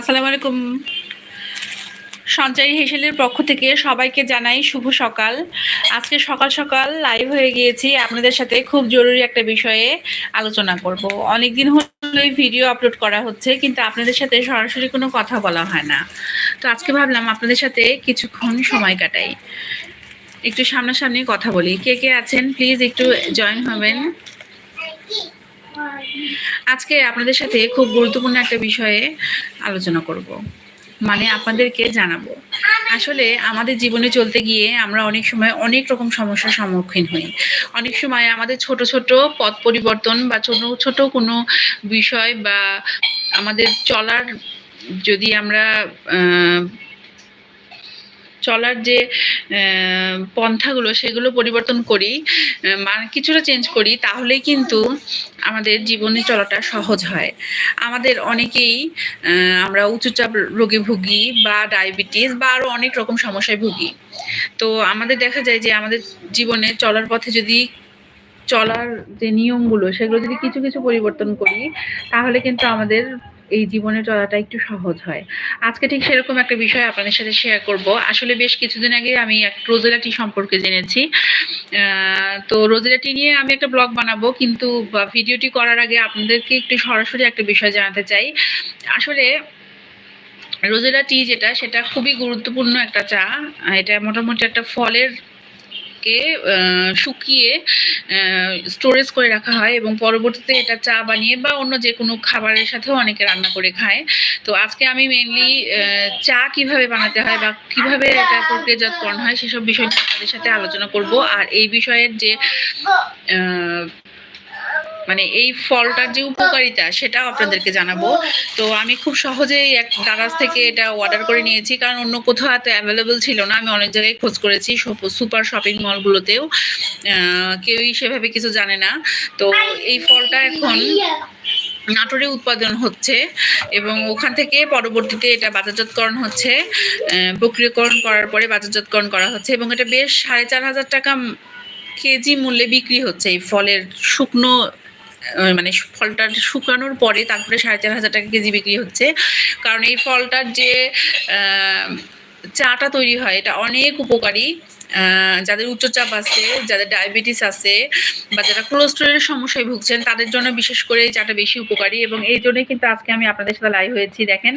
আসসালামু আলাইকুম। সঞ্চয়ী হেসেলের পক্ষ থেকে সবাইকে জানাই শুভ সকাল। আজকে সকাল সকাল লাইভ হয়ে গিয়েছি। আপনাদের সাথে খুব জরুরি একটা বিষয়ে আলোচনা করব। অনেকদিন হলো এই ভিডিও আপলোড করা হচ্ছে, কিন্তু আপনাদের সাথে সরাসরি কোনো কথা বলা হয় না। তো আজকে ভাবলাম আপনাদের সাথে কিছুক্ষণ সময় কাটাই। একটু সামনাসামনি কথা বলি। কে কে আছেন? প্লিজ একটু জয়েন হবেন। আজকে আপনাদের সাথে খুব গুরুত্বপূর্ণ একটা বিষয়ে আলোচনা করব। মানে আপনাদেরকে জানাব। আসলে আমাদের জীবনে চলতে গিয়ে আমরা অনেক সময় অনেক রকম সমস্যার সম্মুখীন হই। অনেক সময় আমাদের ছোট ছোট পথ পরিবর্তন বা ছোট ছোট কোনো বিষয় বা আমাদের চলার যদি আমরা চলার যে পন্থাগুলো সেগুলো পরিবর্তন করি মানে কিছুটা চেঞ্জ করি, তাহলেই কিন্তু আমাদের জীবনে চলাটা সহজ হয়। আমাদের অনেকেই আমরা উচ্চচাপ রোগে ভুগি বা ডায়াবেটিস বা আরও অনেক রকম সমস্যায় ভুগি। তো আমাদের দেখা যায় যে, আমাদের জীবনে চলার পথে যদি চলার যে নিয়মগুলো, সেগুলো যদি কিছু কিছু পরিবর্তন করি, তাহলে কিন্তু আমাদের এই জীবনে চলাটা একটু সহজ হয়। আজকে ঠিক সেরকম একটা বিষয় আপনাদের সাথে শেয়ার করব। আসলে বেশ কিছুদিন আগে আমি এক রোজেলা টি সম্পর্কে জেনেছি। তো রোজেলাটি নিয়ে আমি একটা ব্লগ বানাবো, কিন্তু ভিডিওটি করার আগে আপনাদেরকে একটু সরাসরি একটা বিষয় জানাতে চাই। আসলে রোজেলা টি যেটা, সেটা খুবই গুরুত্বপূর্ণ একটা চা। এটা মোটামুটি একটা ফলের কে শুকিয়ে স্টোরেজ করে রাখা হয় এবং পরবর্তীতে এটা চা বানিয়ে বা অন্য যে কোনো খাবারের সাথেও অনেকে রান্না করে খায়। তো আজকে আমি মেনলি চা কীভাবে বানাতে হয় বা কীভাবে এটা প্রক্রিয়াজাতকরণ হয় সেসব বিষয় আপনাদের সাথে আলোচনা করব। আর এই বিষয়ের যে মানে এই ফলটার যে উপকারিতা সেটাও আপনাদেরকে জানাব। তো আমি খুব সহজেই এক দারাজ থেকে এটা অর্ডার করে নিয়েছি, কারণ অন্য কোথাও এত অ্যাভেলেবল ছিল না। আমি অনেক জায়গায় খোঁজ করেছি সুপার শপিং মলগুলোতেও কেউই সেভাবে কিছু জানে না। তো এই ফলটা এখন নাটোরে উৎপাদন হচ্ছে এবং ওখান থেকে পরবর্তীতে এটা বাজারজাতকরণ হচ্ছে প্রক্রিয়াকরণ করার পরে বাজারজাতকরণ করা হচ্ছে এবং এটা বেশ সাড়ে চার হাজার টাকা কেজি মূল্যে বিক্রি হচ্ছে এই ফলের শুকনো মানে ফলটা শুকানোর পরে তারপরে সাড়ে চার হাজার টাকা কেজি বিক্রি হচ্ছে। কারণ এই ফলটার যে চাটা তৈরি হয়, এটা অনেক উপকারী। যাদের উচ্চচাপ আছে, যাদের ডায়াবেটিস আছে, বা যারা কোলেস্টেরলের সমস্যায় ভুগছেন, তাদের জন্য বিশেষ করে এই চাটা বেশি উপকারী এবং এই জন্যই কিন্তু আজকে আমি আপনাদের সাথে লাইভ হয়েছি। দেখেন,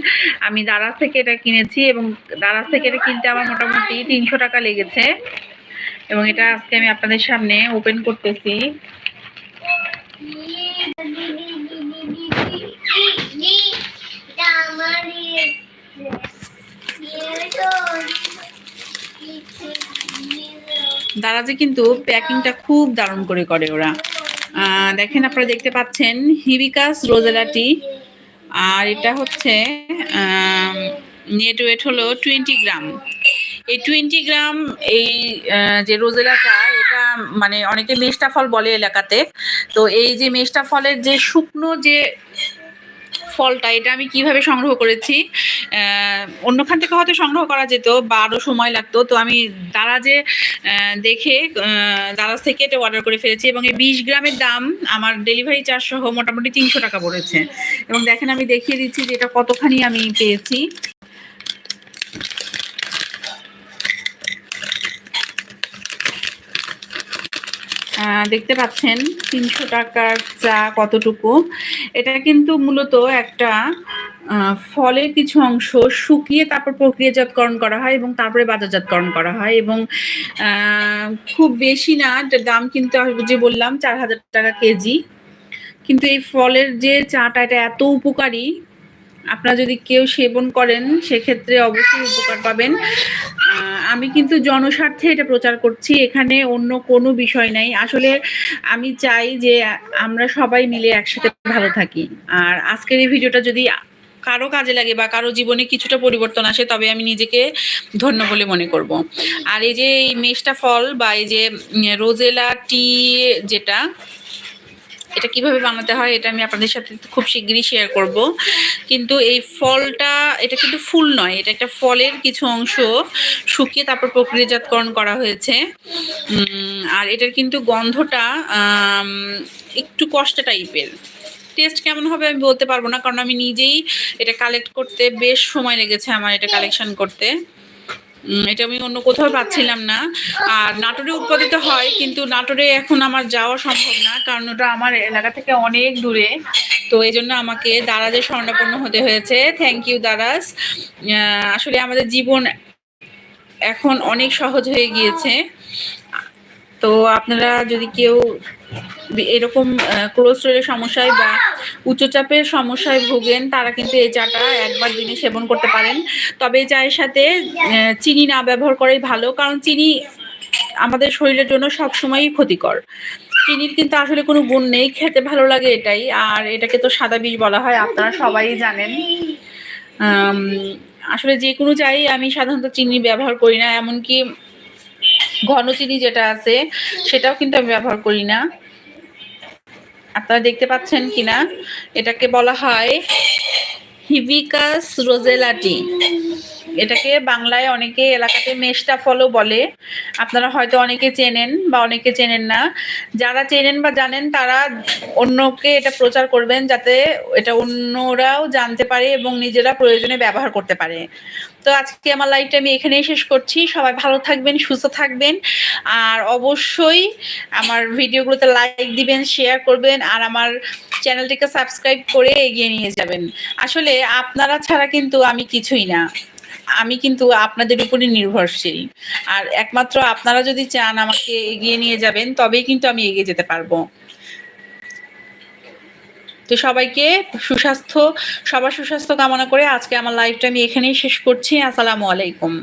আমি দারাজ থেকে এটা কিনেছি এবং দারাজ থেকে এটা কিনতে আমার মোটামুটি তিনশো টাকা লেগেছে। এবং এটা আজকে আমি আপনাদের সামনে ওপেন করতেছি। দারাজে কিন্তু প্যাকিংটা খুব দারুণ করে করে ওরা। দেখেন আপনারা দেখতে পাচ্ছেন, হিবিকাস রোজেলাটি আর এটা হচ্ছে নেট ওয়েট হলো টোয়েন্টি গ্রাম। এই টোয়েন্টি গ্রাম এই যে রোজেলা চা, এটা মানে অনেকে মেষ্টা ফল বলে এলাকাতে। তো এই যে মেষ্টা ফলের যে শুকনো যে ফলটা, এটা আমি কীভাবে সংগ্রহ করেছি? অন্যখান থেকে হয়তো সংগ্রহ করা যেত বা আরও সময় লাগতো। তো আমি দারাজে দেখে দারাজ থেকে এটা অর্ডার করে ফেলেছি এবং এই বিশ গ্রামের দাম আমার ডেলিভারি চার্জ সহ মোটামুটি তিনশো টাকা পড়েছে। এবং দেখেন আমি দেখিয়ে দিচ্ছি যে এটা কতখানি আমি পেয়েছি। দেখতে পাচ্ছেন তিনশো টাকার চা কতটুকু? এটা কিন্তু মূলত একটা ফলের কিছু অংশ শুকিয়ে তারপর প্রক্রিয়াজাতকরণ করা হয় এবং তারপরে বাজারজাতকরণ করা হয় এবং খুব বেশি না দাম কিন্তু যে বললাম, চার হাজার টাকা কেজি। কিন্তু এই ফলের যে চাটা, এটা এত উপকারী আপনারা যদি কেউ সেবন করেন, সেক্ষেত্রে অবশ্যই উপকার পাবেন। আমি কিন্তু জনস্বার্থে এটা প্রচার করছি, এখানে অন্য কোনো বিষয় নাই। আসলে আমি চাই যে আমরা সবাই মিলে একসাথে ভালো থাকি। আর আজকের এই ভিডিওটা যদি কারও কাজে লাগে বা কারও জীবনে কিছুটা পরিবর্তন আসে, তবে আমি নিজেকে ধন্য বলে মনে করব। আর এই যে এই মেষ্টা ফল বা এই যে রোজেলা টি যেটা এটা কীভাবে বানাতে হয় এটা আমি আপনাদের সাথে খুব শিগগিরই শেয়ার করব। কিন্তু এই ফলটা, এটা কিন্তু ফুল নয়, এটা একটা ফলের কিছু অংশ শুকিয়ে তারপর প্রক্রিয়াজাতকরণ করা হয়েছে। আর এটার কিন্তু গন্ধটা একটু কষ্ট টাইপের। টেস্ট কেমন হবে আমি বলতে পারব না, কারণ আমি নিজেই এটা কালেক্ট করতে বেশ সময় লেগেছে আমার এটা কালেকশন করতে। এটা আমি অন্য কোথাও পাচ্ছিলাম না। আর নাটোরে উৎপাদিত হয়, কিন্তু নাটোরে এখন আমার যাওয়া সম্ভব না, কারণ ওটা আমার এলাকা থেকে অনেক দূরে। তো এই জন্য আমাকে দারাজের স্বর্ণাপন্ন হতে হয়েছে। Thank you Daraz. আসলে আমাদের জীবন এখন অনেক সহজ হয়ে গিয়েছে। তো আপনারা যদি কেউ এরকম কোলেস্ট্রলের সমস্যায় বা উচ্চচাপের সমস্যায় ভোগেন, তারা কিন্তু এই চাটা একবার দিনে সেবন করতে পারেন। তবে এই চায়ের সাথে চিনি না ব্যবহার করাই ভালো, কারণ চিনি আমাদের শরীরের জন্য সবসময়ই ক্ষতিকর। চিনির কিন্তু আসলে কোনো গুণ নেই, খেতে ভালো লাগে এটাই। আর এটাকে তো সাদা বিষ বলা হয়, আপনারা সবাই জানেন। আসলে যে কোনো চাই আমি সাধারণত চিনি ব্যবহার করি না, এমনকি ঘন চিনি যেটা আছে, সেটাও কিন্তু আমি ব্যবহার করি না। আপনারা দেখতে পাচ্ছেন কিনা? এটাকে বলা হয় হিবিকাস রোজেলাটি। এটাকে বাংলায় অনেকে এলাকাতে মেষ্টা ফলও বলে। আপনারা হয়তো অনেকে চেনেন বা অনেকে চেনেন না। যারা চেনেন বা জানেন, তারা অন্যকে এটা প্রচার করবেন যাতে এটা অন্যরাও জানতে পারে এবং নিজেরা প্রয়োজনে ব্যবহার করতে পারে। তো আজকে আমার লাইভটা আমি এখানেই শেষ করছি। সবাই ভালো থাকবেন, সুস্থ থাকবেন। আর অবশ্যই আমার ভিডিওগুলোতে লাইক দিবেন, শেয়ার করবেন আর আমার চ্যানেলটিকে সাবস্ক্রাইব করে এগিয়ে নিয়ে যাবেন। আসলে আপনারা ছাড়া কিন্তু আমি কিছুই না। আমি কিন্তু আপনাদের উপরই নির্ভরশীল। আর একমাত্র আপনারা যদি চান আমাকে এগিয়ে নিয়ে যাবেন, তবেই কিন্তু আমি এগিয়ে যেতে পারব। তো সবাইকে সুস্বাস্থ্য, সবার সুস্বাস্থ্য কামনা করে আজকে আমার লাইফটা আমি এখানেই শেষ করছি। আসসালামু আলাইকুম।